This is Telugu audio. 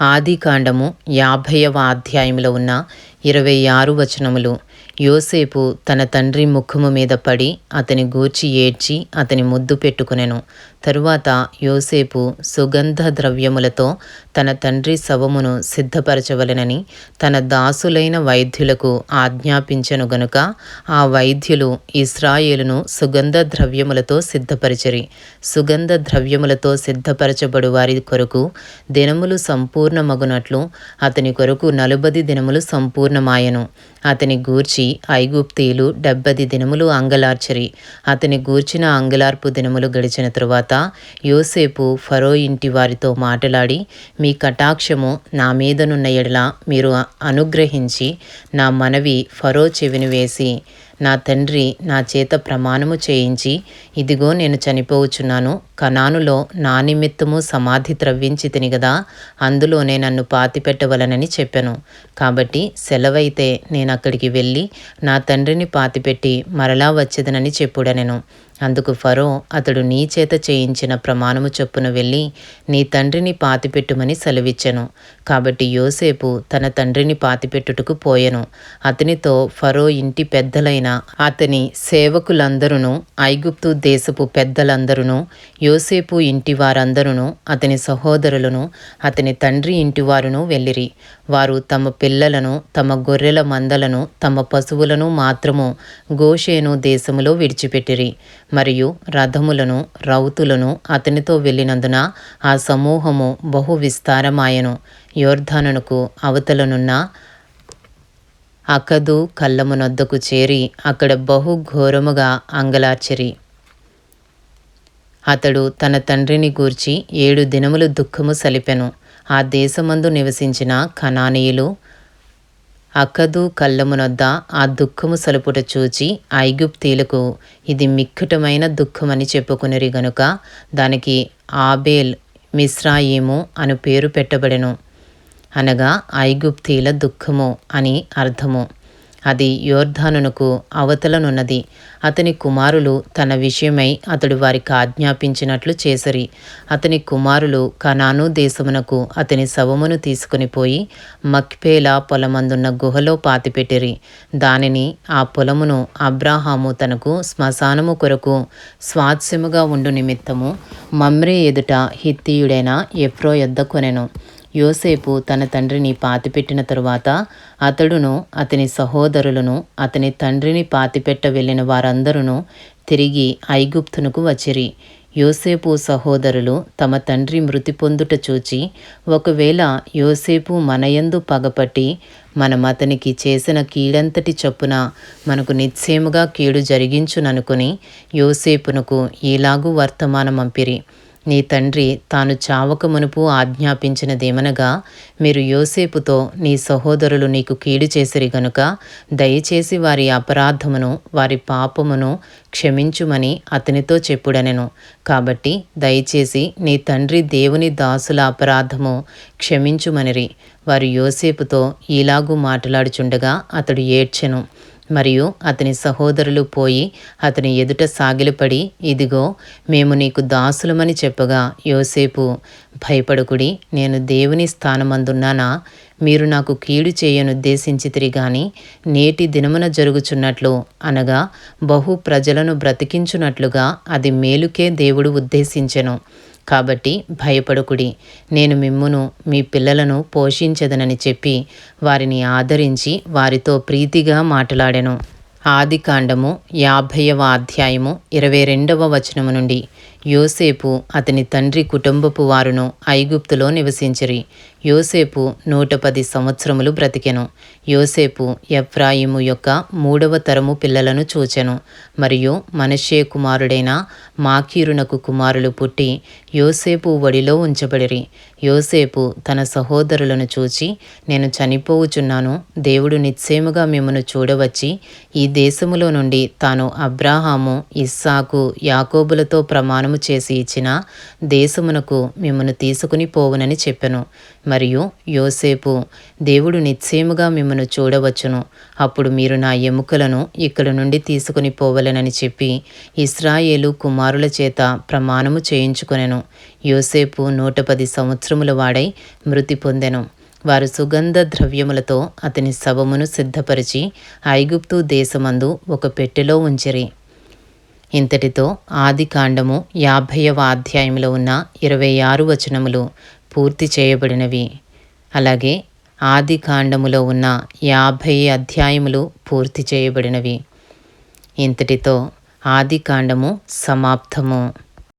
ఆది కాండము యాభైవ అధ్యాయంలో ఉన్న ఇరవై ఆరు వచనములు. యోసేపు తన తండ్రి ముఖము మీద పడి అతని గూర్చి ఏడ్చి అతని ముద్దు పెట్టుకునెను. తరువాత యోసేపు సుగంధ ద్రవ్యములతో తన తండ్రి శవమును సిద్ధపరచవలెనని తన దాసులైన వైద్యులకు ఆజ్ఞాపించెను గనుక ఆ వైద్యులు ఇస్రాయేలును సుగంధ ద్రవ్యములతో సిద్ధపరిచరి. సుగంధ ద్రవ్యములతో సిద్ధపరచబడు వారి కొరకు దినములు సంపూర్ణమగునట్లు అతని కొరకు నలుబది దినములు సంపూర్ణమాయను. అతని గూర్చి ఐగుప్తీయులు డెబ్బది దినములు అంగలార్చరి. అతని గూర్చిన అంగలార్పు దినములు గడిచిన తరువాత యోసేపు ఫరో ఇంటి వారితో మాట్లాడి మీ కటాక్షము నా మీదనున్న ఎడల మీరు అనుగ్రహించి నా మనవి ఫరో చెవిని వేసి నా తండ్రి నా చేత ప్రమాణము చేయించి ఇదిగో నేను చనిపోవచ్చున్నాను కనానులో నా నిమిత్తము సమాధి త్రవ్వించి తిని గదా అందులోనే నన్ను పాతిపెట్టవలనని చెప్పాను. కాబట్టి సెలవైతే నేను అక్కడికి వెళ్ళి నా తండ్రిని పాతిపెట్టి మరలా వచ్చేదనని చెప్పుడనెను. అందుకు ఫరో అతడు నీ చేత చేయించిన ప్రమాణము చొప్పున వెళ్ళి నీ తండ్రిని పాతిపెట్టుమని సెలవిచ్చెను. కాబట్టి యోసేపు తన తండ్రిని పాతిపెట్టుటకు పోయెను. అతనితో ఫరో ఇంటి పెద్దలైన అతని సేవకులందరును ఐగుప్తు దేశపు పెద్దలందరూ యోసేపు ఇంటి వారందరును అతని సహోదరులను అతని తండ్రి ఇంటివారును వెళ్ళిరి. వారు తమ పిల్లలను తమ గొర్రెల మందలను తమ పశువులను మాత్రము గోషేను దేశములో విడిచిపెట్టిరి. మరియు రథములను రౌతులను అతనితో వెళ్ళినందున ఆ సమూహము బహు విస్తారమాయను. యోర్ధనునకు అవతలనున్న అకదు కళ్ళమునొద్దకు చేరి అక్కడ బహు ఘోరముగా అంగలార్చిరి. అతడు తన తండ్రిని గూర్చి ఏడు దినములు దుఃఖము సలిపెను. ఆ దేశమందు నివసించిన కనానీయులు అక్కదు కళ్ళమునొద్ద ఆ దుఃఖము సలుపుట చూచి ఐగుప్తీలకు ఇది మిక్కుటమైన దుఃఖమని చెప్పుకునిరి గనుక దానికి ఆబేల్ మిశ్రాయిము అను పేరు పెట్టబడెను. అనగా ఐగుప్తీల దుఃఖము అని అర్థము. అది యోర్ధానునకు అవతలనున్నది. అతని కుమారులు తన విషయమై అతడు వారికి ఆజ్ఞాపించినట్లు చేసరి. అతని కుమారులు కనాను దేశమునకు అతని శవమును తీసుకుని పోయి మక్పేలా పొలమందున్న గుహలో పాతిపెట్టిరి. దానిని ఆ పొలమును అబ్రాహాము తనకు శ్మశానము కొరకు స్వాత్స్యముగా ఉండు నిమిత్తము మమ్రే ఎదుట హిత్తియుడైన ఎఫ్రో యొద్ద కొనెను యోసేపు తన తండ్రిని పాతిపెట్టిన తరువాత అతడును అతని సహోదరులను అతని తండ్రిని పాతిపెట్ట వెళ్ళిన వారందరూ తిరిగి ఐగుప్తునకు వచ్చిరి. యోసేపు సహోదరులు తమ తండ్రి మృతి పొందుట చూచి ఒకవేళ యోసేపు మనయందు పగపట్టి మనం అతనికి చేసిన కీడంతటి చొప్పున మనకు నిశ్చయముగా కీడు జరిగించుననుకుని యోసేపునకు ఇలాగూ వర్తమానం పంపిరి నీ తండ్రి తాను చావక మునుపు ఆజ్ఞాపించినదేమనగా మీరు యోసేపుతో నీ సహోదరులు నీకు కీడు చేసిరి గనుక దయచేసి వారి అపరాధమును వారి పాపమును క్షమించుమని అతనితో చెప్పుడనెను. కాబట్టి దయచేసి నీ తండ్రి దేవుని దాసుల అపరాధము క్షమించుమనిరి. వారు యోసేపుతో ఈలాగు మాట్లాడుచుండగా అతడు ఏడ్చెను. మరియు అతని సహోదరులు పోయి అతని ఎదుట సాగిలపడి ఇదిగో మేము నీకు దాసులమని చెప్పగా యోసేపు భయపడుకుడి నేను దేవుని స్థానమందున్నానా? మీరు నాకు కీడు చేయనుద్దేశించితిరి గాని నేటి దినమున జరుగుచున్నట్లు అనగా బహు ప్రజలను బ్రతికించున్నట్లుగా అది మేలుకే దేవుడు ఉద్దేశించెను. కాబట్టి భయపడుకుడి. నేను మిమ్మును మీ పిల్లలను పోషించదనని చెప్పి వారిని ఆదరించి వారితో ప్రీతిగా మాట్లాడెను. ఆది కాండము యాభైవ అధ్యాయము ఇరవై రెండవ వచనము నుండి యోసేపు అతని తండ్రి కుటుంబపు వారును ఐగుప్తులో నివసించిరి. యోసేపు నూట పది సంవత్సరములు బ్రతికెను. యోసేపు ఎఫ్రాయిము యొక్క మూడవ తరము పిల్లలను చూచెను. మరియు మనషే కుమారుడైన మాకీరునకు కుమారులు పుట్టి యోసేపు ఒడిలో ఉంచబడిరి. యోసేపు తన సహోదరులను చూచి నేను చనిపోవుచున్నాను. దేవుడు నిశ్చయముగా మిమ్మను చూడవచ్చి ఈ దేశములో నుండి తాను అబ్రాహాము ఇస్సాకు యాకోబులతో ప్రమాణం దానము చేసి ఇచ్చిన దేశమునకు మిమ్మను తీసుకుని పోవునని చెప్పెను. మరియు యోసేపు దేవుడు నిశ్చయముగా మిమ్మను చూడవచ్చును. అప్పుడు మీరు నా ఎముకలను ఇక్కడ నుండి తీసుకుని పోవలెనని చెప్పి ఇస్రాయేలు కుమారుల చేత ప్రమాణము చేయించుకొనెను. యోసేపు నూట పది సంవత్సరముల వాడై మృతి పొందెను. వారు సుగంధ ద్రవ్యములతో అతని శవమును సిద్ధపరిచి ఐగుప్తు దేశమందు ఒక పెట్టెలో ఉంచిరి. ఇంతటితో ఆది కాండము యాభైవ అధ్యాయంలో ఉన్న ఇరవై ఆరు వచనములు పూర్తి చేయబడినవి. అలాగే ఆది కాండములో ఉన్న యాభై అధ్యాయములు పూర్తి చేయబడినవి. ఇంతటితో ఆది కాండము సమాప్తము.